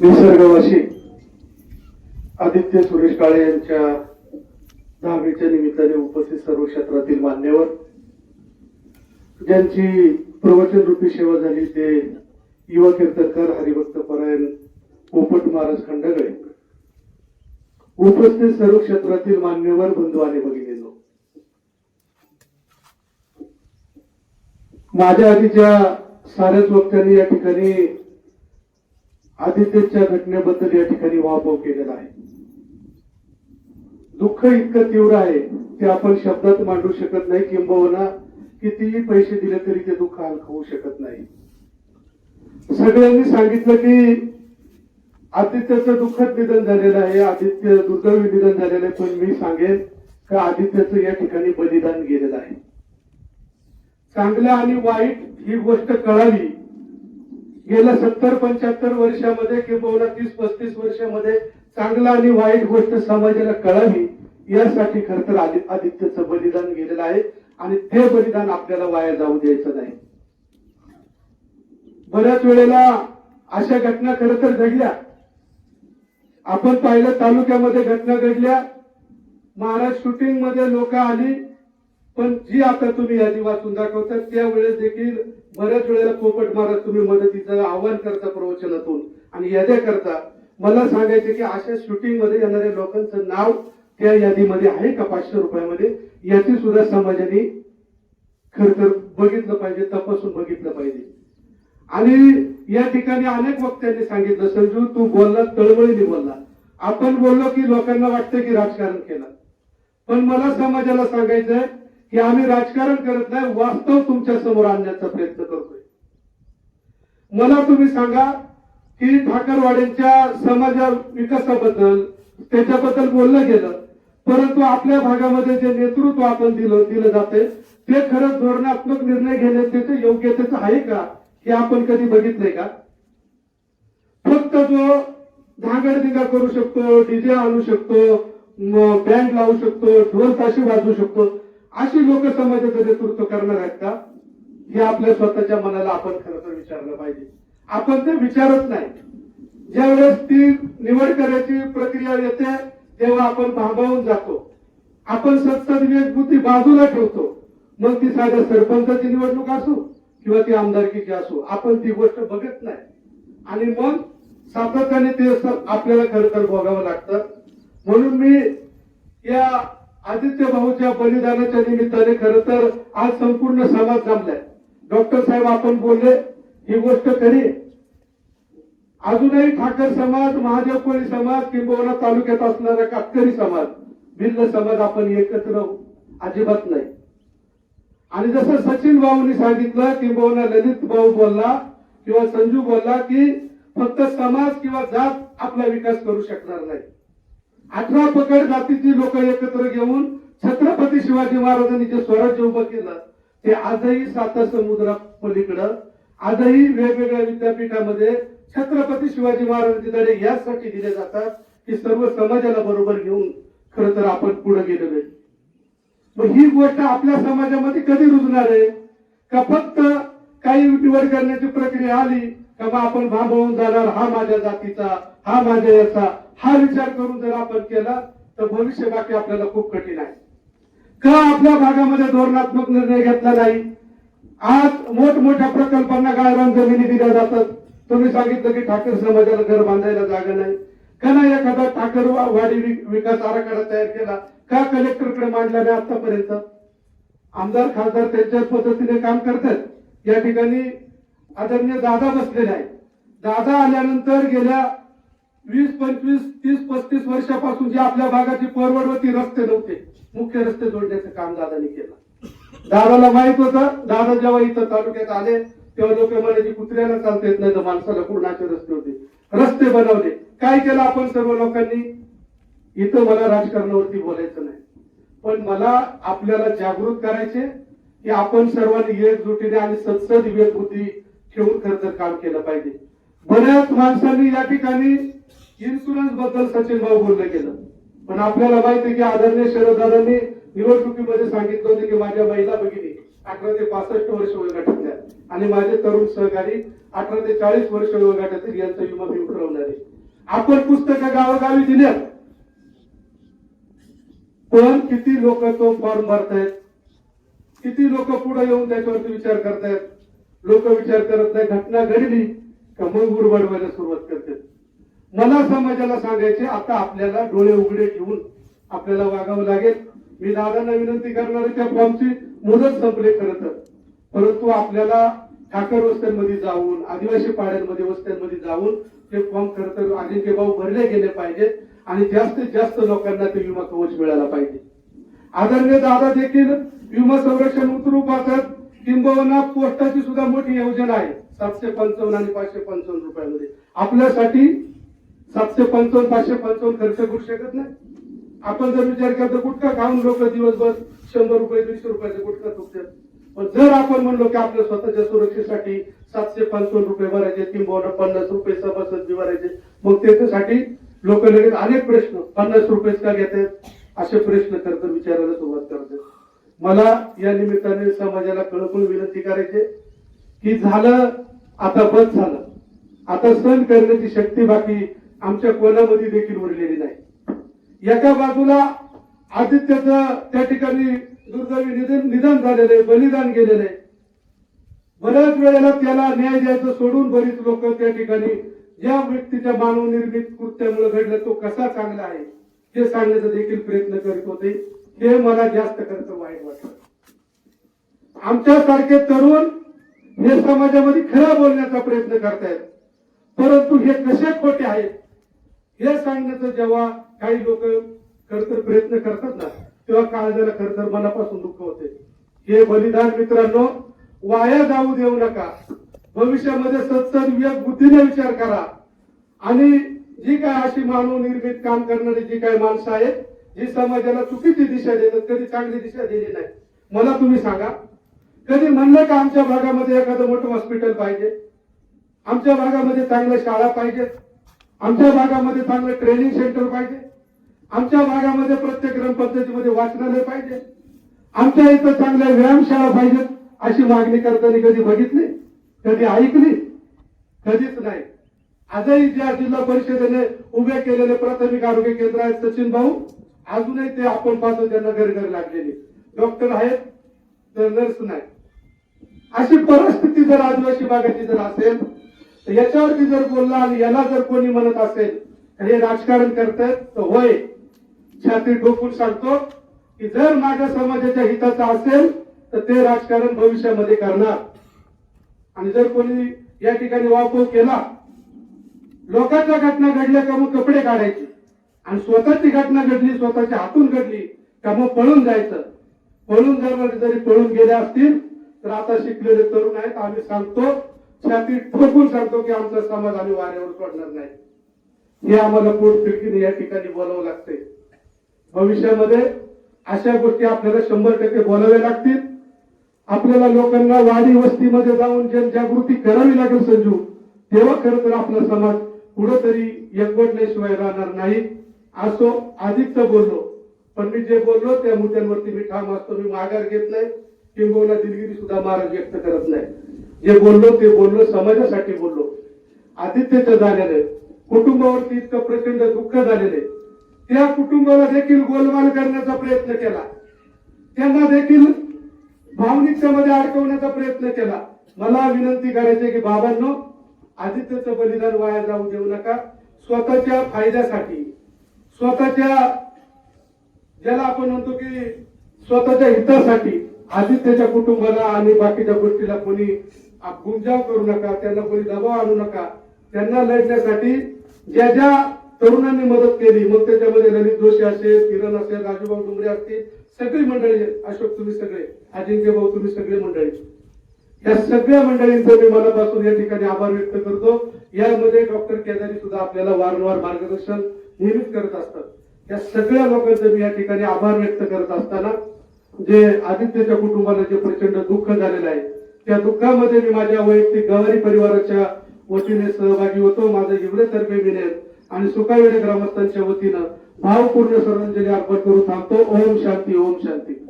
निसर्गवासी आदित्य सुरेश काळे यांच्या दहावीच्या निमित्ताने उपस्थित सर्व क्षेत्रातील मान्यवर ज्यांची प्रवचन रूपी सेवा झाली ते युवा कीर्तनकार हरिभक्त परायण पोपट महाराज खंडगळे. उपस्थित सर्व क्षेत्रातील मान्यवर बंधू आणि भगिनींनो माझ्या आधीच्या साऱ्याच वक्त्यांनी या ठिकाणी आदित्यच्या घटनेबद्दल या ठिकाणी वाहभाव केलेला आहे. दुःख इतकं तीव्र आहे ते आपण शब्दात मांडू शकत नाही किंबहुना कितीही पैसे दिले तरी ते दुःख हलकं होऊ शकत नाही. सगळ्यांनी सांगितलं की आदित्यचं दुःखद निधन झालेलं आहे आदित्य दुर्दैवी निधन झालेलं आहे पण मी सांगेन का आदित्याचं या ठिकाणी बलिदान गेलेलं आहे. चांगलं आणि वाईट ही गोष्ट कळावी गेल्या सत्तर पंच्याहत्तर वर्षामध्ये किंबहुना तीस पस्तीस वर्षामध्ये चांगला आणि वाईट गोष्ट समाजाला कळावी यासाठी खर तर आदित्यचं बलिदान गेलेलं आहे आणि ते बलिदान आपल्याला वाया जाऊ द्यायचं नाही. बऱ्याच वेळेला अशा घटना खर तर घडल्या. आपण पाहिलं तालुक्यामध्ये घटना घडल्या. महाराज शूटिंगमध्ये लोक आली. पण जी आता तुम्ही यादी वाचून दाखवता त्यावेळेस देखील बऱ्याच वेळेला पोपट मारत तुम्ही मदतीचं आव्हान करता प्रवचनातून आणि याद्या करता. मला सांगायचे की अशा शूटिंगमध्ये येणाऱ्या लोकांचं नाव त्या यादीमध्ये आहे का? पाचशे रुपयामध्ये? याची सुद्धा समाजाने खर तर बघितलं पाहिजे तपासून बघितलं पाहिजे. आणि या ठिकाणी अनेक वक्त्यांनी सांगितलं संजू तू बोलला तळमळीने बोलला. आपण बोललो की लोकांना वाटतं की राजकारण केलं. पण मला समाजाला सांगायचंय की आम्ही राजकारण करत नाही वास्तव तुमच्यासमोर आणण्याचा प्रयत्न करतोय. मला तुम्ही सांगा की ठाकरवाड्यांच्या समाजा विकासाबद्दल त्याच्याबद्दल बोललं गेलं परंतु आपल्या भागामध्ये जे नेतृत्व आपण दिलं दिलं जाते ते खरंच धोरणात्मक निर्णय घेण्याचे योग्यतेचं आहे का हे आपण कधी बघितलंय का? फक्त जो धांगडधिंगा करू शकतो डीजे आणू शकतो बँड लावू शकतो ढोल ताशी वाजवू शकतो अशी लोक समाजाचं नेतृत्व करणार आहेत का? हे आपल्या स्वतःच्या मनाला आपण खरं तर विचारलं पाहिजे. आपण ते विचारत नाही. ज्यावेळेस ती निवड करायची प्रक्रिया येते तेव्हा आपण भांबावून जातो. आपण सत्ता बुद्धी बाजूला ठेवतो. मग ती साध्या सरपंचाची निवडणूक असो किंवा ती आमदारकीची असो. आपण ती गोष्ट बघत नाही. आणि मग सातत्याने ते आपल्याला खरं तर भोगावं लागतं. म्हणून मी या आदित्य भाऊच्या बलिदानाच्या निमित्ताने खर तर आज संपूर्ण समाज जमलाय. डॉक्टर साहेब आपण बोलले ही गोष्ट खरी. अजूनही ठाकर समाज महादेव कोळी समाज किंबहुना तालुक्यात असणारा कातकरी समाज भिल्ल समाज आपण एकत्र अजिबात नाही. आणि जसं सचिन भाऊनी सांगितलं किंबहुना ललित भाऊ बोलला किंवा संजू बोलला की फक्त समाज किंवा जात आपला विकास करू शकणार नाही. अठरा पकड जातीची लोक एकत्र घेऊन छत्रपती शिवाजी महाराजांनी जे स्वराज्य उभं केलं ते आजही साता समुद्रा पलीकडं आजही वेगवेगळ्या विद्यापीठामध्ये छत्रपती शिवाजी महाराजांचे धडे यासाठी दिले जातात की सर्व समाजाला बरोबर घेऊन खर तर आपण पुढे गेलेलो आहे. मग ही गोष्ट आपल्या समाजामध्ये कधी रुजणार आहे? का फक्त काही निवड करण्याची प्रक्रिया आली का मग आपण भांबवून जाणार हा माझ्या जातीचा हा माझ्या याचा. हा विचार करून जर आपण केला तर भविष्य बाकी आपल्याला खूप कठीण आहे. का आपल्या भागामध्ये धोरणात्मक निर्णय घेतला नाही? आज मोठमोठ्या प्रकल्पांना गायरान जमिनी दिल्या जातात. तुम्ही सांगितलं की ठाकर समाजाला घर बांधायला जागा नाही. का नाही एखादा ठाकर वाडी विकास आराखडा तयार केला? का कलेक्टरकडे मांडला नाही आतापर्यंत आमदार खासदार त्यांच्याच पद्धतीने काम करतात. या ठिकाणी आदरणीय दादा बसलेले आहेत. दादा आल्यानंतर गेल्या वीस पंचवीस तीस पस्तीस वर्षापासून जे आपल्या भागाची परवडवती रस्ते नव्हते मुख्य रस्ते जोडण्याचं काम दादाने केलं. दादाला माहीत होतं दादा जेव्हा इथं तालुक्यात आले तेव्हा लोक म्हणायची कुत्र्याला चालता येत नाही तर माणसाला पूर्णाचे रस्ते होते रस्ते बनवले. काय केलं आपण सर्व लोकांनी? इथं मला राजकारणावरती बोलायचं नाही. पण मला आपल्याला जागृत करायचे की आपण सर्वांनी एकजुटीने आणि सत्सद विवेकबुद्धी ठेवून खरं तर काम केलं पाहिजे. बऱ्याच माणसांनी या ठिकाणी इन्शुरन्सबद्दल सचिन भाऊ बोललं केलं. पण आपल्याला माहिती आहे की आदरणीय शरददादांनी निवडणुकीमध्ये सांगितलं होतं की माझ्या महिला भगिनी अठरा ते पासष्ट वर्ष वयोगटातल्या आणि माझे तरुण सहकारी अठरा ते चाळीस वर्ष वयोगटातील यांचा विमा मी उतरवणार आहे. आपण पुस्तक गावोगावी दिल्या पण किती लोक तो फॉर्म भरतायत? किती लोक पुढे येऊन त्याच्यावरती विचार करतायत? लोक विचार करत नाही घटना घडली का मग उरबडवायला सुरुवात करतात. मला समाजाला सांगायचे आता आपल्याला डोळे उघडे ठेवून आपल्याला वागावं लागेल. मी दादांना विनंती करणार त्या फॉर्मची मुदत संपले खरं तर. परंतु आपल्याला ठाकर वस्त्यांमध्ये जाऊन आदिवासी पाड्यांमध्ये वस्त्यांमध्ये जाऊन ते फॉर्म खरं तर अजिंक्य भाऊ भरले गेले पाहिजेत आणि जास्तीत जास्त लोकांना ते विमा कवच मिळाला पाहिजे. आदरणीय दादा देखील विमा संरक्षण उतरू पाहतात. किंबहुना पोस्टाची सुद्धा मोठी योजना आहे. सातशे पंचावन्न आणि पाचशे पंचावन्न रुपयामध्ये. आपल्यासाठी सातशे पंचावन्न पाचशे पंचावन्न खर्च करू शकत नाही. आपण जर विचार केला तर गुटखा खाऊन लोक दिवसभर शंभर रुपये दीडशे रुपयाचे गुटखा चुकतात पण जर आपण म्हणलो की आपल्या स्वतःच्या सुरक्षेसाठी सातशे पंचावन्न रुपये भरायचे किंबहुना पन्नास रुपये सभासद बी भरायचे मग त्याच्यासाठी लोक लगेच अनेक प्रश्न पन्नास रुपये का घेतात? असे प्रश्न करतात विचारायला सुरुवात करतात. मला या निमित्ताने समाजाला कळकळ विनंती करायचे की झालं आता बंद झालं. आता सहन करण्याची शक्ती बाकी आमच्या कोणामध्ये देखील उरलेली नाही. एका बाजूला आदित्यच त्या ठिकाणी दुर्दैवी निधन निधन झालेलं आहे बलिदान गेलेलं आहे. बऱ्याच वेळेला त्याला न्याय द्यायचं सोडून बरीच लोक त्या ठिकाणी ज्या व्यक्तीच्या मानवनिर्मित कृत्यामुळे घडलं तो कसा चांगला आहे हे सांगण्याचा देखील प्रयत्न करीत होते. हे मला जास्त खर्च वाईट वाटलं. आमच्यासारखे तरुण हे समाजामध्ये खरं बोलण्याचा प्रयत्न करतायत. परंतु हे कसे खोटे आहेत हे सांगण्याचं जेव्हा काही लोक खरतर प्रयत्न करतात ना तेव्हा काळजाला खरतर मनापासून दुःख होते. हे बलिदान मित्रांनो वाया जाऊ देऊ नका. भविष्यामध्ये सत्सद बुद्धीने विचार करा. आणि जी काय अशी मानव निर्मित काम करणारी जी काय माणसं आहेत जी समाजाला चुकीची दिशा देतात कधी चांगली दिशा दिली नाही. मला तुम्ही सांगा कधी म्हणलं का आमच्या भागामध्ये एखादं मोठं हॉस्पिटल पाहिजे? आमच्या भागामध्ये चांगल्या शाळा पाहिजेत आमच्या भागामध्ये चांगलं ट्रेनिंग सेंटर पाहिजे? आमच्या भागामध्ये प्रत्येक ग्रामपंचायतीमध्ये वाचनालय पाहिजे? आमच्या इथं चांगल्या व्यायामशाळा पाहिजेत अशी मागणी करताना कधी बघितली? कधी ऐकली? कधीच नाही. आजही ज्या जिल्हा परिषदेने उभे केलेले प्राथमिक आरोग्य केंद्र आहेत सचिन भाऊ अजूनही ते आपण पाहतो त्यांना घर घर लागलेली. डॉक्टर आहेत तर नर्स नाही. अशी परिस्थिती जर आदिवासी भागाची जर असेल तर याच्यावरती जर बोलला आणि याला जर कोणी म्हणत असेल तर हे राजकारण करतायत तर होय. छाती ठोकून सांगतो की जर माझ्या समाजाच्या हिताचा असेल तर ते राजकारण भविष्यामध्ये करणार. आणि जर कोणी या ठिकाणी वापर केला लोकांच्या घटना घडल्या का मग कपडे काढायचे? आणि स्वतःची घटना घडली स्वतःच्या हातून घडली का मग पळून जायचं. पळून जाणारे जरी पळून गेले असतील तर आता शिकलेले तरुण आहेत आम्ही सांगतो छाती ठोकून सांगतो की आमचा समाज आम्ही वाऱ्यावर सोडणार नाही. हे आम्हाला पोट फिरकीने या ठिकाणी बोलावं लागते भविष्यामध्ये अशा गोष्टी आपल्याला शंभर टक्के बोलाव्या लागतील. आपल्याला लोकांना वाडी वस्तीमध्ये जाऊन जनजागृती करावी लागेल संजू. तेव्हा खरं तर आपला समाज कुठंतरी एकवटल्याशिवाय राहणार नाही. असो आधीच बोललो. पण मी जे बोललो त्या मुद्द्यांवरती मी ठाम असतो. मी माघार घेत नाही. किंबहुना दिलगिरी सुद्धा मार्ग व्यक्त करत नाही. जे बोललो ते बोललो समाजासाठी बोललो. आदित्यचं झालेलं कुटुंबावरती इतकं प्रचंड दुःख झालेलं त्या कुटुंबाला देखील गोलमाल करण्याचा प्रयत्न केला. त्यांना देखील भावनिकतेमध्ये अडकवण्याचा प्रयत्न केला. मला विनंती करायची की बाबांनो आदित्यचं बलिदान वाया जाऊ देऊ नका. स्वतःच्या फायद्यासाठी स्वतःच्या ज्याला आपण म्हणतो की स्वतःच्या हितासाठी आदित्यच्या कुटुंबाला आणि बाकीच्या गोष्टीला कोणी गुंजाव करू नका त्यांना कोणी दबाव आणू नका त्यांना लढण्यासाठी ज्या ज्या तरुणांनी मदत केली मग त्याच्यामध्ये ललित जोशी असेल किरण असेल राजूभाऊ डुंगरे असतील सगळी मंडळी अशोक तुम्ही सगळे अजिंक्य भाऊ तुम्ही सगळे मंडळी. या सगळ्या मंडळींचं मी मनापासून या ठिकाणी आभार व्यक्त करतो. यामध्ये डॉक्टर केदारी सुद्धा आपल्याला वारंवार मार्गदर्शन नेहमीच करत असतात. या सगळ्या लोकांचं मी या ठिकाणी आभार व्यक्त करत असताना जे आदित्यच्या कुटुंबाला जे प्रचंड दुःख झालेलं आहे त्या दुःखामध्ये मी माझ्या वैयक्तिक गवारी परिवाराच्या वतीने सहभागी होतो. माझं हिवरेतर्फे विनयन आणि सुकावेडे ग्रामस्थांच्या वतीनं भावपूर्ण श्रद्धांजली अर्पण करून थांबतो. ओम शांती ओम शांती.